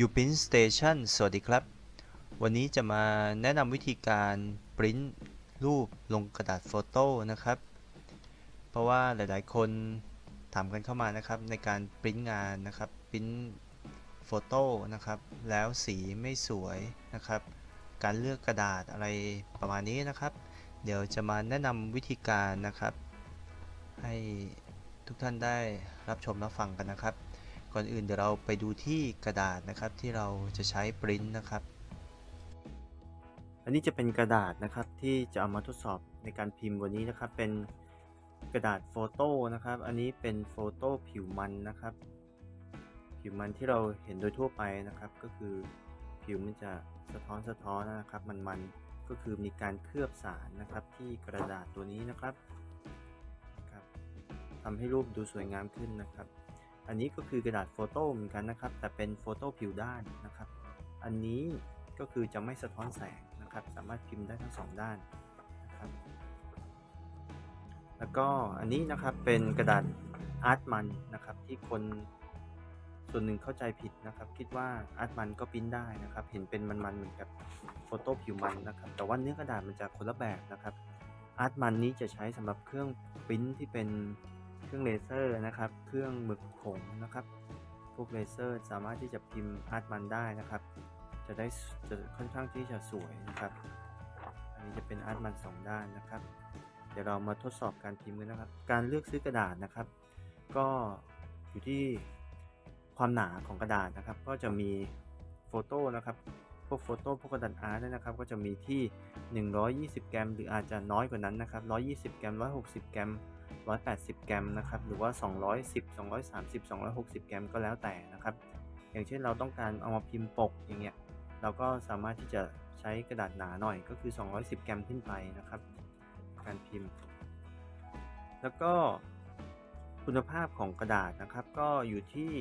u p r i n t Station สวัสดีครับ วันนี้จะมาแนะนำวิธีการปริ้นรูปลงกระดาษโฟโต้นะครับ เพราะว่าหลายๆ คนถามกันเข้ามานะครับในการปริ้นงานนะครับปริ้นโฟโต้นะครับ แล้วสีไม่สวยนะครับ การเลือกกระดาษอะไรประมาณนี้นะครับ เดี๋ยวจะมาแนะนำวิธีการนะครับ ให้ทุกท่านได้รับชมรับฟังกันนะครับ ก่อนอื่นเดี๋ยวเราไปดูที่กระดาษนะครับที่เราจะใช้ปริ้นนะครับ อันนี้จะเป็นกระดาษนะครับที่จะเอามาทดสอบในการพิมพ์วันนี้นะครับ เป็นกระดาษโฟโต้นะครับ อันนี้เป็นโฟโต้ผิวมันนะครับ ผิวมันที่เราเห็นโดยทั่วไปนะครับ ก็คือผิวมันจะสะท้อนสะท้อนนะครับ มันๆก็คือมีการเคลือบสารนะครับที่กระดาษตัวนี้นะครับนะครับทำให้รูปดูสวยงามขึ้นนะครับ อันนี้ก็คือกระดาษโฟโต้เหมือนกันนะครับ แต่เป็นโฟโต้ผิวด้านนะครับ อันนี้ก็คือจะไม่สะท้อนแสงนะครับ สามารถพิมพ์ได้ทั้งสองด้านนะครับ แล้วก็อันนี้นะครับเป็นกระดาษอาร์ตมันนะครับที่คนส่วนหนึ่งเข้าใจผิดนะครับ คิดว่าอาร์ตมันก็ปริ้นได้นะครับ เห็นเป็นมันๆเหมือนกับโฟโต้ผิวมันนะครับ แต่ว่าเนื้อกระดาษมันจะคนละแบบนะครับอาร์ตมันนี้จะใช้สำหรับเครื่องปริ้นที่เป็น เครื่องเลเซอร์นะครับ เครื่องหมึกผงนะครับ พวกเลเซอร์สามารถที่จะพิมพ์อาร์ตมันได้นะครับ จะได้จะค่อนข้างที่จะสวยนะครับ อันนี้จะเป็นอาร์ตมันสองด้านนะครับ เดี๋ยวเรามาทดสอบการพิมพ์กันนะครับ การเลือกซื้อกระดาษนะครับ ก็อยู่ที่ความหนาของกระดาษนะครับ ก็จะมีโฟโต้นะครับพวกโฟโต้พวกกระดาษอาร์ตนะครับ ก็จะมีที่ 120กรม หรืออาจจะน้อยกว่านั้นนะครับ 120กรม 160กรม 180 กรัมนะครับ หรือว่า 210 230 260 กรัมก็แล้วแต่นะครับ อย่างเช่นเราต้องการเอามาพิมพ์ปกอย่างเงี้ย เราก็สามารถที่จะใช้กระดาษหนาหน่อยก็คือ 210 กรัมขึ้นไปนะครับ การพิมพ์ แล้วก็คุณภาพของกระดาษนะครับ ก็อยู่ที่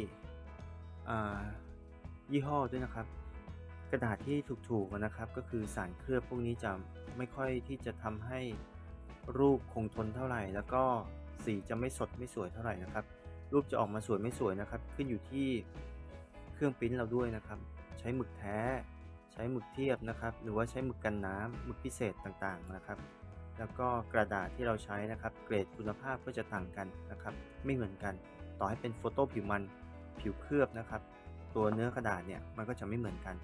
ยี่ห้อด้วยนะครับ กระดาษที่ถูกๆนะครับ ก็คือสารเคลือบพวกนี้จะไม่ค่อยที่จะทำให้รูปคงทนเท่าไหร่ แล้วก็ สีจะไม่สดไม่สวยเท่าไหร่นะครับ รูปจะออกมาสวยไม่สวยนะครับ ขึ้นอยู่ที่เครื่องปริ้นเราด้วยนะครับ ใช้หมึกแท้ ใช้หมึกเทียบนะครับ หรือว่าใช้หมึกกันน้ำหมึกพิเศษต่างๆนะครับ แล้วก็กระดาษที่เราใช้นะครับ เกรดคุณภาพก็จะต่างกันนะครับ ไม่เหมือนกัน ต่อให้เป็นโฟโต้ผิวมันผิวเคลือบนะครับ ตัวเนื้อกระดาษเนี่ยมันก็จะไม่เหมือนกัน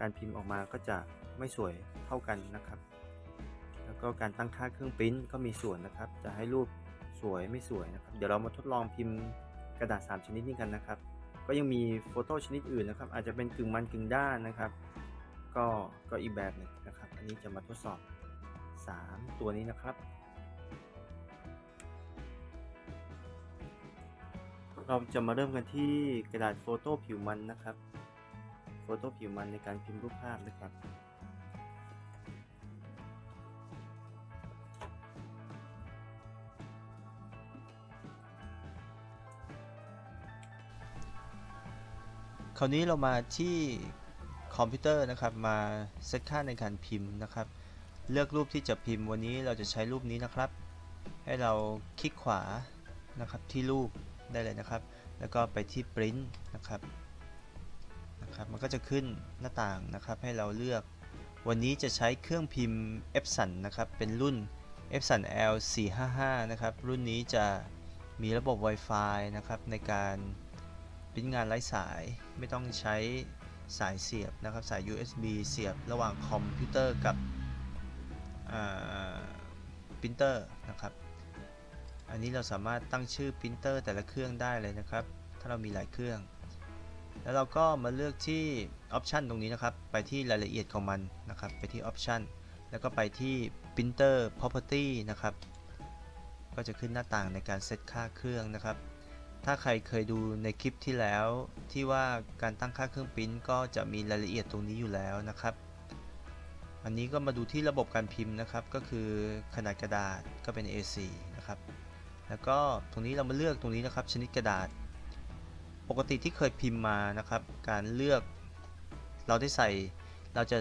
การพิมพ์ออกมาก็จะไม่สวยเท่ากันนะครับ แล้วก็การตั้งค่าเครื่องปริ้นก็มีส่วนนะครับ จะให้รูป สวยไม่สวยนะครับ เดี๋ยวเรามาทดลองพิมพ์กระดาษ 3 ชนิดนี้กันนะครับ ก็ยังมีโฟโต้ชนิดอื่นนะครับ อาจจะเป็นกึ่งมันกึ่งด้านนะครับ ก็ก็อีกแบบหนึ่งนะครับ อันนี้จะมาทดสอบ 3 ตัวนี้นะครับ เราจะมาเริ่มกันที่กระดาษโฟโต้ผิวมันนะครับ โฟโต้ผิวมันในการพิมพ์รูปภาพนะครับ คราวนี้เรามาที่คอมพิวเตอร์นะครับ มาเซตค่าในการพิมพ์นะครับ เลือกรูปที่จะพิมพ์วันนี้เราจะใช้รูปนี้นะครับ ให้เราคลิกขวานะครับที่รูปได้เลยนะครับ แล้วก็ไปที่ print นะครับนะครับ มันก็จะขึ้นหน้าต่างนะครับ ให้เราเลือก วันนี้จะใช้เครื่องพิมพ์ Epson นะครับ เป็นรุ่น Epson L455 นะครับ รุ่นนี้จะมีระบบ Wi-Fi นะครับในการ ปริ้นงานไร้สายไม่ต้องใช้สายเสียบนะครับสาย USB เสียบระหว่างคอมพิวเตอร์กับปรินเตอร์นะครับ อันนี้เราสามารถตั้งชื่อปรินเตอร์แต่ละเครื่องได้เลยนะครับ ถ้าเรามีหลายเครื่อง แล้วเราก็มาเลือกที่ออปชันตรงนี้นะครับ ไปที่รายละเอียดของมันนะครับ ไปที่ออปชันแล้วก็ไปที่ printer property นะครับ ก็จะขึ้นหน้าต่างในการเซตค่าเครื่องนะครับ ถ้าใครเคยดูในคลิปที่แล้ว ที่ว่าการตั้งค่าเครื่องปริ้นก็จะมีรายละเอียดตรงนี้อยู่แล้วนะครับ อันนี้ก็มาดูที่ระบบการพิมพ์นะครับ ก็คือขนาดกระดาษก็เป็น A4 นะครับ แล้วก็ตรงนี้เรามาเลือกตรงนี้นะครับ ชนิดกระดาษ ปกติที่เคยพิมพ์มานะครับ การเลือกเราได้ใส่เราจะ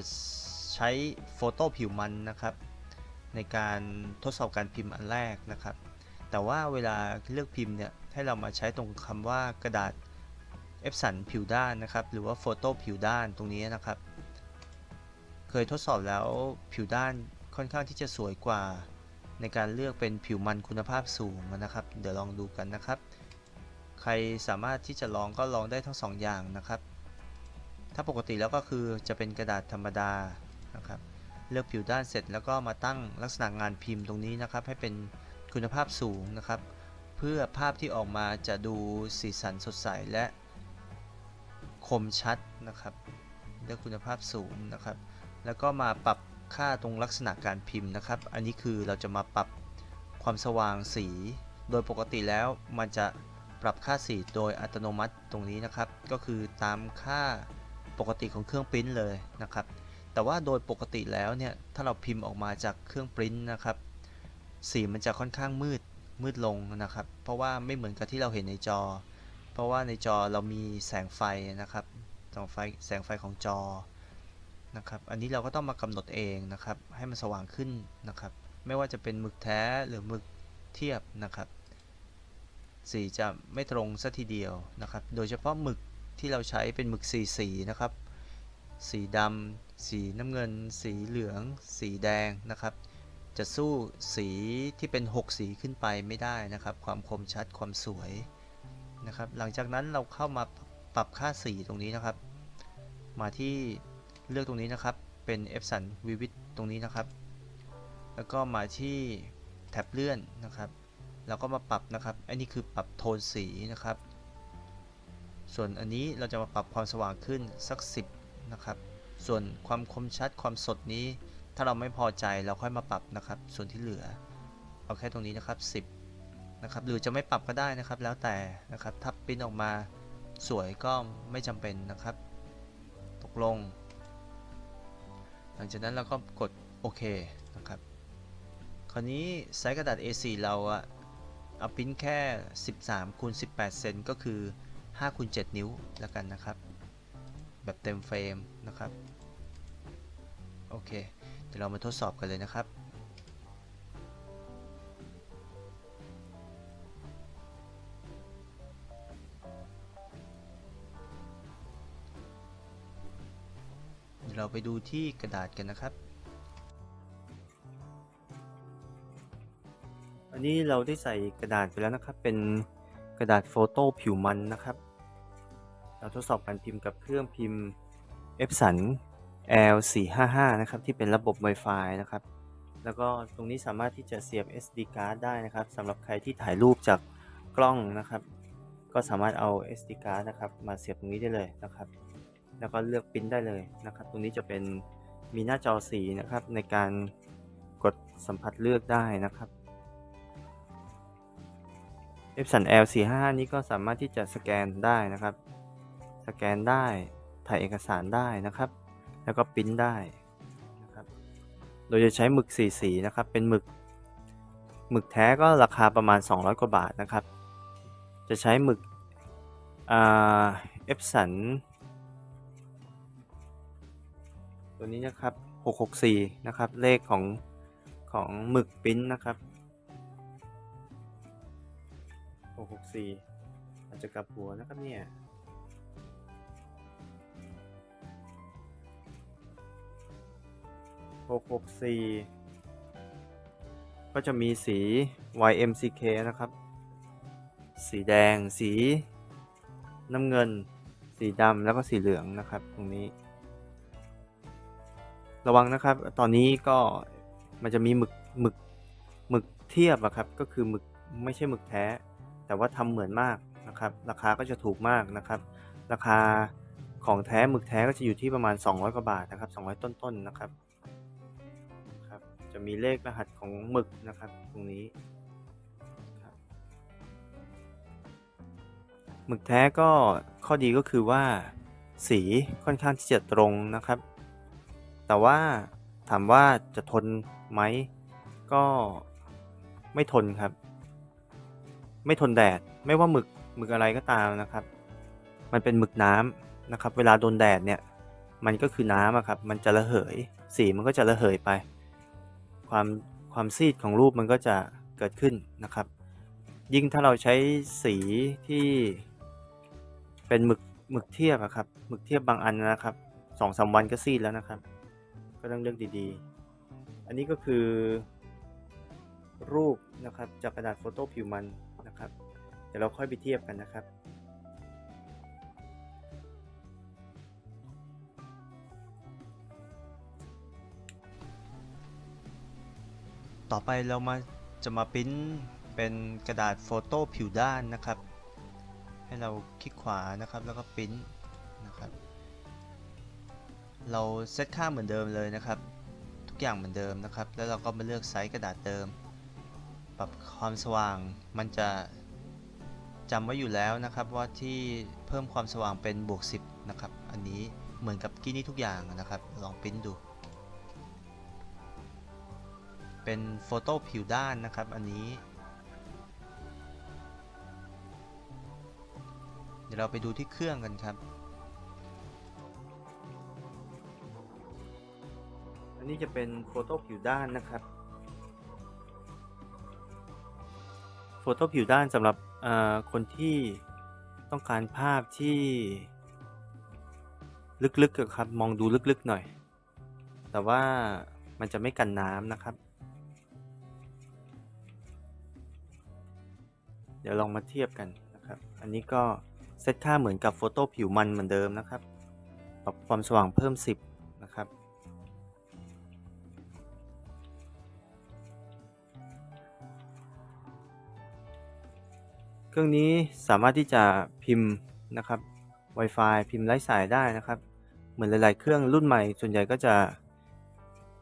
ใช้โฟโต้ผิวมันนะครับ ในการทดสอบการพิมพ์อันแรกนะครับ แต่ว่าเวลาเลือกพิมพ์เนี่ย ให้เรามาใช้ตรงคำว่ากระดาษเอฟสันผิวด้านนะครับ หรือว่าโฟโต้ผิวด้านตรงนี้นะครับ เคยทดสอบแล้วผิวด้านค่อนข้างที่จะสวยกว่า ในการเลือกเป็นผิวมันคุณภาพสูงนะครับ เดี๋ยวลองดูกันนะครับ ใครสามารถที่จะลองก็ลองได้ทั้งสองอย่างนะครับ ถ้าปกติแล้วก็คือจะเป็นกระดาษธรรมดานะครับ เลือกผิวด้านเสร็จแล้วก็มาตั้งลักษณะงานพิมพ์ตรงนี้นะครับ ให้เป็นคุณภาพสูงนะครับ เพื่อภาพที่ออกมาจะดูสีสันสดใสและคมชัดนะครับเลือกคุณภาพสูงนะครับ แล้วก็มาปรับค่าตรงลักษณะการพิมพ์นะครับ อันนี้คือเราจะมาปรับความสว่างสี โดยปกติแล้วมันจะปรับค่าสีโดยอัตโนมัติตรงนี้นะครับ ก็คือตามค่าปกติของเครื่องปริ้นเลยนะครับ แต่ว่าโดยปกติแล้วเนี่ยถ้าเราพิมพ์ออกมาจากเครื่องปริ้นนะครับ สีมันจะค่อนข้างมืด มืดลงนะครับ เพราะว่าไม่เหมือนกับที่เราเห็นในจอ เพราะว่าในจอเรามีแสงไฟนะครับแสงไฟแสงไฟของจอนะครับอันนี้เราก็ต้องมากำหนดเองนะครับ ให้มันสว่างขึ้นนะครับ ไม่ว่าจะเป็นหมึกแท้หรือหมึกเทียบนะครับ สีจะไม่ตรงซะทีเดียวนะครับ โดยเฉพาะหมึกที่เราใช้เป็นหมึกสีสีนะครับ สีดำสีน้ำเงิน สีเหลือง สีแดงนะครับ จะสู้สีที่เป็น 6 สีขึ้นไปไม่ได้นะครับ ความคมชัดความสวยนะครับ หลังจากนั้นเราเข้ามาปรับค่าสีตรงนี้นะครับ มาที่เลือกตรงนี้นะครับ เป็น e p s o n Vivid ตรงนี้นะครับ แล้วก็มาที่แท็บเลื่อนนะครับเราก็มาปรับนะครับ อันนี้คือปรับโทนสีนะครับ ส่วนอันนี้เราจะมาปรับความสว่างขึ้นสัก 10นะครับ ส่วนความคมชัดความสดนี้ ถ้าเราไม่พอใจเราค่อยมาปรับนะครับ ส่วนที่เหลือ เอาแค่ตรงนี้นะครับ 10 นะครับ หรือจะไม่ปรับก็ได้นะครับ แล้วแต่นะครับ ถ้าปริ้นออกมาสวยก็ไม่จำเป็นนะครับ ตกลง หลังจากนั้นเราก็กดโอเคนะครับ คราวนี้ไซส์กระดาษ A4 เราอะเอาปริ้นแค่ 13คูณ18 เซนก็คือ5คูณ7นิ้วแล้วกันนะครับ แบบเต็มเฟรมนะครับ โอเค เดี๋ยวเรามาทดสอบกันเลยนะครับ เดี๋ยวเราไปดูที่กระดาษกันนะครับ อันนี้เราได้ใส่กระดาษไปแล้วนะครับ เป็นกระดาษโฟโต้ผิวมันนะครับ เราทดสอบการพิมพ์กับเครื่องพิมพ์ Epson L455 นะครับที่เป็นระบบ Wi-Fi นะครับ แล้วก็ตรงนี้สามารถที่จะเสียบ SD card ได้นะครับสำหรับใครที่ถ่ายรูปจากกล้องนะครับ ก็สามารถเอา SD card นะครับมาเสียบตรงนี้ได้เลยนะครับ แล้วก็เลือกปิ้นได้เลยนะครับ ตรงนี้จะเป็นมีหน้าจอสีนะครับในการกดสัมผัสเลือกได้นะครับ Epson L455 นี้ก็สามารถที่จะสแกนได้นะครับ สแกนได้ถ่ายเอกสารได้นะครับ แล้วก็ปริ้นได้นะครับ โดยจะใช้หมึกสีสีนะครับ เป็นหมึกหมึกแท้ก็ราคาประมาณ 200 กว่าบาทนะครับ จะใช้หมึกเอ่า Epson ตัวนี้นะครับ 664 นะครับ เลขของของหมึกปิ้นนะครับ 664อาจจะกลับหัวนะครับเนี่ย 664 ก็จะมีสี YMCK นะครับ สีแดง สีน้ำเงิน สีดำแล้วก็สีเหลืองนะครับ ตรงนี้ ระวังนะครับ ตอนนี้ก็มันจะมีหมึกหมึกหมึกเทียบอะครับ ก็คือหมึกไม่ใช่หมึกแท้ แต่ว่าทำเหมือนมากนะครับ ราคาก็จะถูกมากนะครับ ราคาของแท้หมึกแท้ก็จะอยู่ที่ประมาณ 200 กว่าบาทนะครับ 200 ต้นๆนนะครับครับ จะมีเลขรหัสของหมึกนะครับ ตรงนี้หมึกแท้ก็ข้อดีก็คือว่าสีค่อนข้างที่จะตรงนะครับ แต่ว่าถามว่าจะทนไหมก็ไม่ทนครับ ไม่ทนแดดไม่ว่าหมึกหมึกอะไรก็ตามนะครับ มันเป็นหมึกน้ำนะครับ เวลาโดนแดดเนี่ย มันก็คือน้ำครับ มันจะระเหย สีมันก็จะระเหยไป ความความซีดของรูปมันก็จะเกิดขึ้นนะครับ ยิ่งถ้าเราใช้สีที่เป็นหมึกหมึกเทียบอะครับหมึกเทียบบางอันนะครับสองสามวันก็ซีดแล้วนะครับ ก็ต้องเลือกดีๆ อันนี้ก็คือ รูปนะครับจากกระดาษโฟโต้ผิวมันนะครับ เดี๋ยวเราค่อยไปเทียบกันนะครับ ต่อไปเรามาจะมาปริ้นเป็นกระดาษโฟโต้ผิวด้านนะครับ ให้เราคลิกขวานะครับแล้วก็ปริ้นนะครับ เราเซตค่าเหมือนเดิมเลยนะครับ ทุกอย่างเหมือนเดิมนะครับ แล้วเราก็มาเลือกไซส์กระดาษเดิม ปรับความสว่างมันจะจำไว้อยู่แล้วนะครับว่าที่เพิ่มความสว่างเป็นบวก 10 นะครับ อันนี้เหมือนกับกี้นี้ทุกอย่างนะครับ ลองปริ้นดู เป็นโฟโต้ผิวด้านนะครับ อันนี้ เดี๋ยวเราไปดูที่เครื่องกันครับ อันนี้จะเป็นโฟโต้ผิวด้านนะครับโฟโต้ผิวด้านสำหรับคนที่ต้องการภาพที่ ลึกๆครับ มองดูลึกๆหน่อย แต่ว่ามันจะไม่กันน้ำนะครับ เดี๋ยวลองมาเทียบกันนะครับ อันนี้ก็เซตค่าเหมือนกับโฟโต้ผิวมันเหมือนเดิมนะครับ ปรับความสว่างเพิ่ม 10 นะครับ เครื่องนี้สามารถที่จะพิมพ์นะครับ Wi-Fi พิมพ์ไร้สายได้นะครับ เหมือนหลาย ๆ เครื่องรุ่นใหม่ ส่วนใหญ่ก็จะ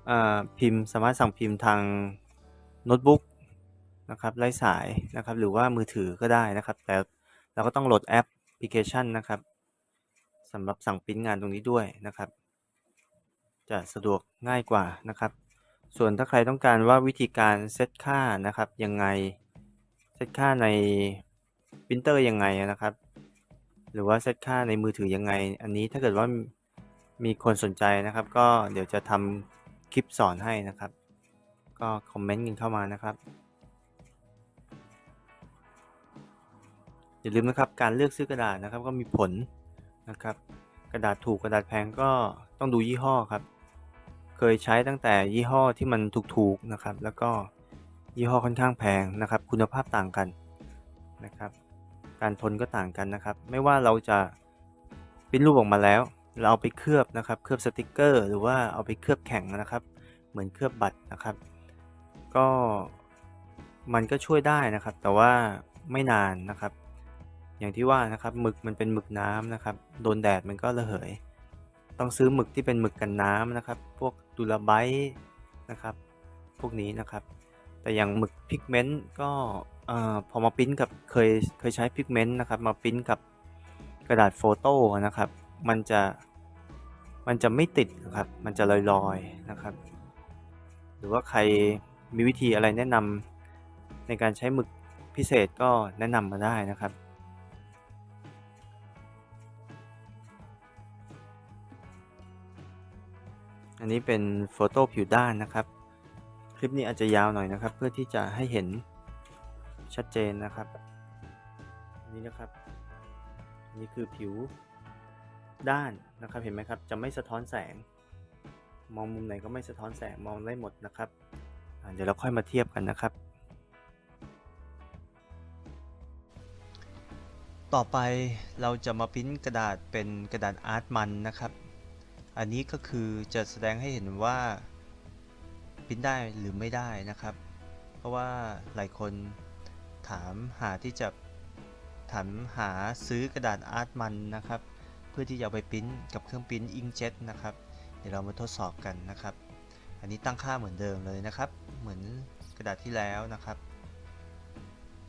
อ่าพิมพ์สามารถสั่งพิมพ์ทางโน้ตบุ๊ก นะครับไร้สายนะครับ หรือว่ามือถือก็ได้นะครับ แต่เราก็ต้องโหลดแอปพลิเคชันนะครับสำหรับสั่งปริ้นงานตรงนี้ด้วยนะครับ จะสะดวกง่ายกว่านะครับ ส่วนถ้าใครต้องการว่าวิธีการเซตค่านะครับยังไงเซตค่าในปรินเตอร์ยังไงนะครับ หรือว่าเซตค่าในมือถือยังไง อันนี้ถ้าเกิดว่ามีคนสนใจนะครับ ก็เดี๋ยวจะทำคลิปสอนให้นะครับ ก็คอมเมนต์กันเข้ามานะครับ อย่าลืมนะครับการเลือกซื้อกระดาษนะครับก็มีผลนะครับ กระดาษถูกกระดาษแพงก็ต้องดูยี่ห้อครับ เคยใช้ตั้งแต่ยี่ห้อที่มันถูกๆนะครับ แล้วก็ยี่ห้อค่อนข้างแพงนะครับ คุณภาพต่างกันนะครับ การทนก็ต่างกันนะครับ ไม่ว่าเราจะปริ้นรูปออกมาแล้ว เราเอาไปเคลือบนะครับ เคลือบสติกเกอร์ หรือว่าเอาไปเคลือบแข็งนะครับ เหมือนเคลือบบัตรนะครับ ก็มันก็ช่วยได้นะครับ แต่ว่าไม่นานนะครับ อย่างที่ว่านะครับหมึกมันเป็นหมึกน้ำนะครับ โดนแดดมันก็ระเหย ต้องซื้อหมึกที่เป็นหมึกกันน้ำนะครับ พวกดูลาไบต์นะครับ พวกนี้นะครับ แต่อย่างหมึกพิกเมนต์ก็พอมาปิ้นกับเคยเคยใช้พิกเมนต์นะครับ มาปิ้นกับกระดาษโฟโต้นะครับ มันจะมันจะไม่ติดนะครับ มันจะลอยๆนะครับ หรือว่าใครมีวิธีอะไรแนะนำในการใช้หมึกพิเศษก็แนะนำมาได้นะครับ นนี้เป็นโฟโต้ผิวด้านนะครับ คลิปนี้อาจจะยาวหน่อยนะครับ เพื่อที่จะให้เห็นชัดเจนนะครับนนี้นะครับอันนี้คือผิวด้านนะครับเห็นไหมครับ จะไม่สะท้อนแสง มองมุมไหนก็ไม่สะท้อนแสงมองได้หมดนะครับเดี๋ยวเราค่อยมาเทียบกันนะครับ ต่อไปเราจะมาปริ้นกระดาษเป็นกระดาษอาร์ตมันนะครับ อันนี้ก็คือจะแสดงให้เห็นว่าปริ้นได้หรือไม่ได้นะครับ เพราะว่าหลายคนถามหาที่จะถามหาซื้อกระดาษอาร์ตมันนะครับ เพื่อที่จะไปปริ้นกับเครื่องปริ้นอิงเจ็ตนะครับ เดี๋ยวเรามาทดสอบกันนะครับ อันนี้ตั้งค่าเหมือนเดิมเลยนะครับ เหมือนกระดาษที่แล้วนะครับ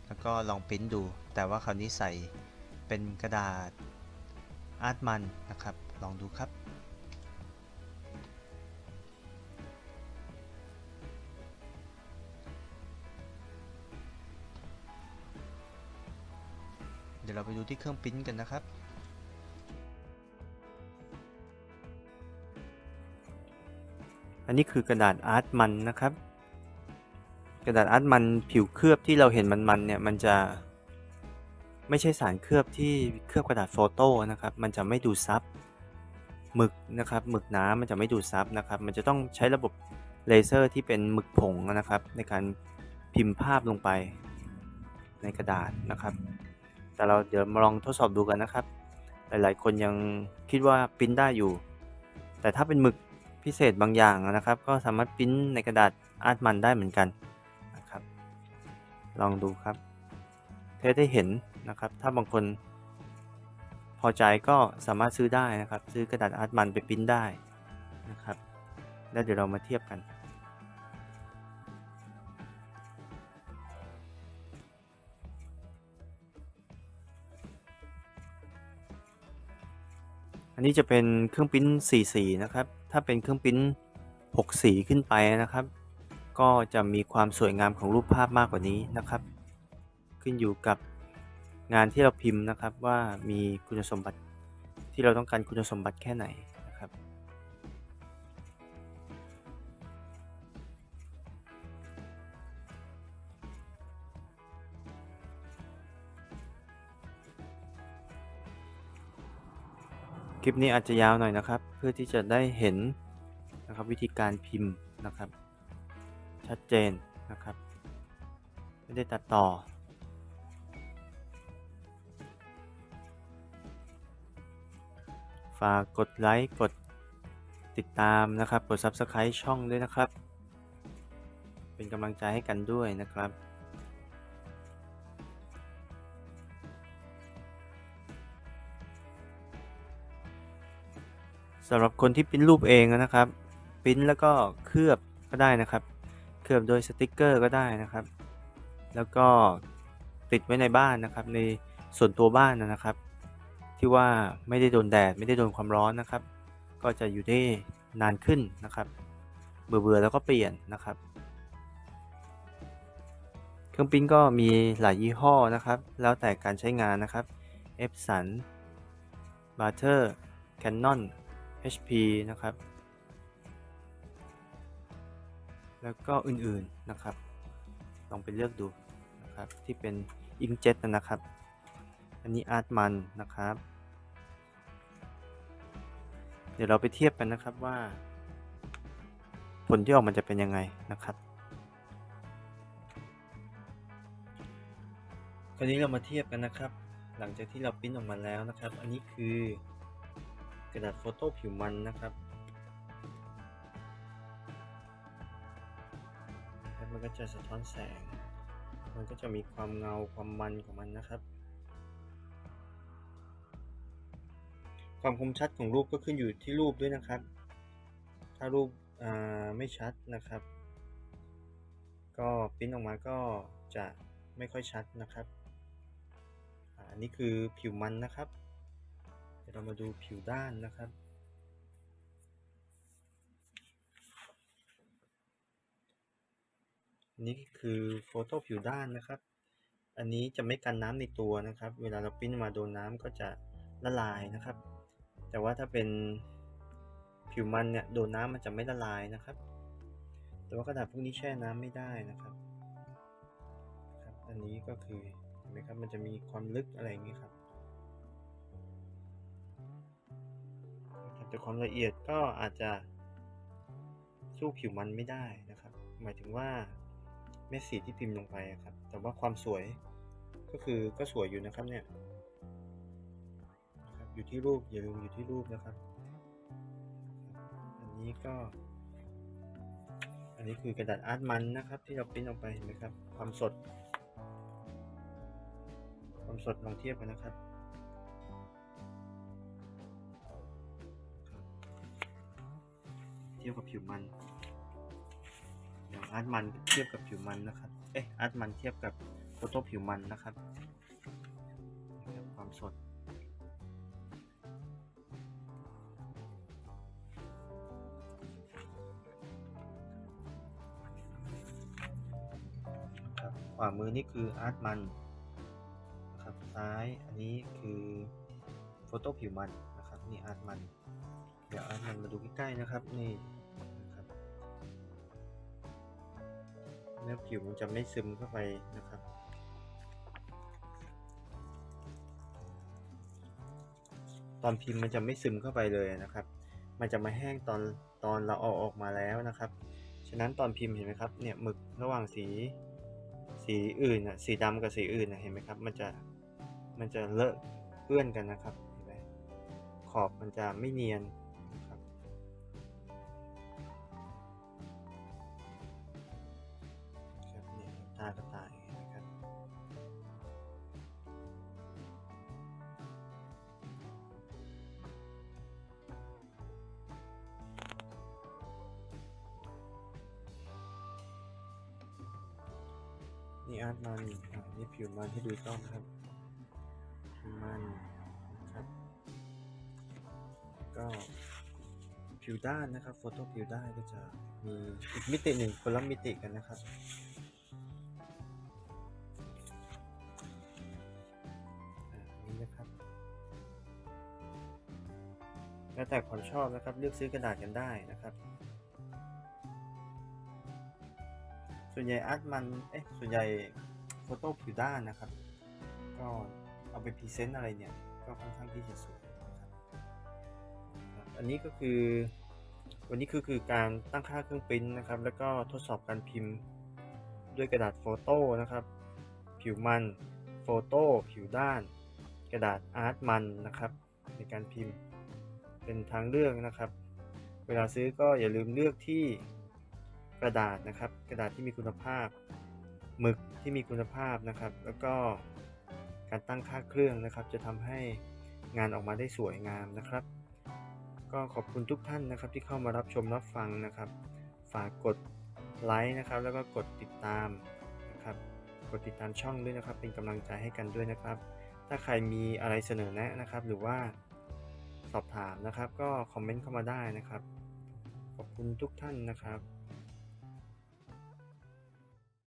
แล้วก็ลองปริ้นดู แต่ว่าคราวนี้ใส่เป็นกระดาษอาร์ตมันนะครับ ลองดูครับ เดี๋ยวเราไปดูที่เครื่องปริ้นกันนะครับ อันนี้คือกระดาษอาร์ตมันนะครับ กระดาษอาร์ตมันผิวเคลือบที่เราเห็นมันๆเนี่ยมันจะไม่ใช่สารเคลือบที่เคลือบกระดาษโฟโต้นะครับ มันจะไม่ดูดซับหมึกนะครับ หมึกน้ำมันจะไม่ดูดซับนะครับ มันจะต้องใช้ระบบเลเซอร์ที่เป็นหมึกผงนะครับ ในการพิมพ์ภาพลงไปในกระดาษนะครับ แต่เราเดี๋ยวมาลองทดสอบดูกันนะครับ หลายๆ คนยังคิดว่าปริ้นได้อยู่ แต่ถ้าเป็นหมึกพิเศษบางอย่างนะครับ ก็สามารถปริ้นในกระดาษอาร์ตมันได้เหมือนกันนะครับ ลองดูครับเทสได้เห็นนะครับ ถ้าบางคนพอใจก็สามารถซื้อได้นะครับ ซื้อกระดาษอาร์ตมันไปปริ้นได้นะครับ แล้วเดี๋ยวเรามาเทียบกัน อันนี้จะเป็นเครื่องปริ้นสีสีนะครับ ถ้าเป็นเครื่องปริ้น6สีขึ้นไปนะครับ ก็จะมีความสวยงามของรูปภาพมากกว่านี้นะครับ ขึ้นอยู่กับงานที่เราพิมพ์นะครับว่ามีคุณสมบัติที่เราต้องการคุณสมบัติแค่ไหน ลิปนี้อาจจะยาวหน่อยนะครับ เพื่อที่จะได้เห็นนะครับวิธีการพิมพ์นะครับ ชัดเจนนะครับ ไม่ได้ตัดต่อ ฝากกดไลค์กดติดตามนะครับ กด Subscribe ช่องด้วยนะครับ เป็นกำลังใจให้กันด้วยนะครับ สำหรับคนที่ปริ้นรูปเองนะครับปริ้นแล้วก็เคลือบก็ได้นะครับ เคลือบโดยสติกเกอร์ก็ได้นะครับ แล้วก็ติดไว้ในบ้านนะครับ ในส่วนตัวบ้านนะครับ ที่ว่าไม่ได้โดนแดดไม่ได้โดนความร้อนนะครับ ก็จะอยู่ได้นานขึ้นนะครับ เบื่อๆแล้วก็เปลี่ยนนะครับ เครื่องปิ้นก็มีหลายยี่ห้อนะครับ แล้วแต่การใช้งานนะครับ Epson b a r t e r Canon HP นะครับ แล้วก็อื่นๆนะครับ ลองไปเลือกดูนะครับ ที่เป็น Inkjet นะครับ อันนี้ Artman นะครับ เดี๋ยวเราไปเทียบกันนะครับว่า ผลที่ออกมันจะเป็นยังไงนะครับคราวนี้เรามาเทียบกันนะครับ หลังจากที่เราปริ้นออกมาแล้วนะครับ อันนี้คือ ระดาษโฟโต้ผิวมันนะครับ แล้วมันก็จะสะท้อนแสง มันก็จะมีความเงาความมันของมันนะครับ ความคมชัดของรูปก็ขึ้นอยู่ที่รูปด้วยนะครับ ถ้ารูปไม่ชัดนะครับ ก็ปริ้นออกมาก็จะไม่ค่อยชัดนะครับอันนี้คือผิวมันนะครับ ดี๋ยวเรามาดูผิวด้านนะครับนนี้คือโฟโต้ผิวด้านนะครับ อันนี้จะไม่กันน้ำในตัวนะครับ เวลาเราปิ้นมาโดนน้ำก็จะละลายนะครับ แต่ว่าถ้าเป็นผิวมันเนี่ยโดนน้ำมันจะไม่ละลายนะครับ แต่ว่ากระดาษพวกนี้แช่น้ำไม่ได้นะครับครับ อันนี้ก็คือเห็นไหมครับมันจะมีความลึกอะไรอย่างนี้ครับ แต่ความละเอียดก็อาจจะสู้ผิวมันไม่ได้นะครับ หมายถึงว่าเม็ดสีที่พิมพ์ลงไปครับ แต่ว่าความสวยก็คือก็สวยอยู่นะครับเนี่ยนะครับอยู่ที่รูปอย่าลืมอยู่ที่รูปนะครับ อันนี้ก็ อันนี้คือกระดาษอาร์ตมันนะครับ ที่เราปริ้นออกไปเห็นไหมครับ ความสด ความสดลองเทียบกันนะครับ ทียบกับผิวมันอย่างอาร์ตมันเทียบกับผิวมันนะครับ เอ๊ะอาร์ตมันเทียบกับโฟโต้ผิวมันนะครับ ความสดครับขวามือนี่คืออาร์ตมันนะครับซ้ายอันนี้คือโฟโต้ผิวมันนะครับนี่อาร์ตมัน เดี๋ยวอาร์ตมันมาดูใกล้ๆนะครับนี่ นื้อผิวมันจะไม่ซึมเข้าไปนะครับตอนพิมพ์มันจะไม่ซึมเข้าไปเลยนะครับ มันจะมาแห้งตอนตอนเราเอาออกมาแล้วนะครับ ฉะนั้นตอนพิมพ์เห็นไหมครับ เนี่ยหมึกระหว่างสีสีอื่นอะสีดำกับสีอื่นนะเห็นไหมครับ มันจะมันจะเลอะเอื้อนกันนะครับ เห็นไหมขอบมันจะไม่เนียน ผิวมันให้ดูกล้องครับผิวมันนะครับ ก็ผิวด้านนะครับโฟโต้ผิวด้านก็จะมีอีกมิติหนึ่งคนละมิติกันนะครับอ่านี่นะครับ แล้วแต่ความชอบนะครับเลือกซื้อกระดาษกันได้นะครับส่วนใหญ่อาร์ตมัน เอ๊ะ ส่วนใหญ่ โฟโต้ผิวด้านนะครับ ก็เอาไปพรีเซนต์อะไรเนี่ย ก็ค่อนข้างที่จะสวยนะครับครับอันนี้ก็คือ วันนี้คือคือการตั้งค่าเครื่องปริ้นท์นะครับ แล้วก็ทดสอบการพิมพ์ด้วยกระดาษโฟโต้นะครับ ผิวมันโฟโต้ผิวด้าน กระดาษอาร์ตมันนะครับ ในการพิมพ์เป็นทางเลือกนะครับ เวลาซื้อก็อย่าลืมเลือกที่กระดาษนะครับ กระดาษที่มีคุณภาพหมึก ที่มีคุณภาพนะครับ แล้วก็การตั้งค่าเครื่องนะครับ จะทำให้งานออกมาได้สวยงามนะครับ ก็ขอบคุณทุกท่านนะครับที่เข้ามารับชมรับฟังนะครับ ฝากกดไลค์นะครับ แล้วก็กดติดตามนะครับ กดติดตามช่องด้วยนะครับ เป็นกำลังใจให้กันด้วยนะครับ ถ้าใครมีอะไรเสนอแนะนะครับ หรือว่าสอบถามนะครับ ก็คอมเมนต์เข้ามาได้นะครับ ขอบคุณทุกท่านนะครับ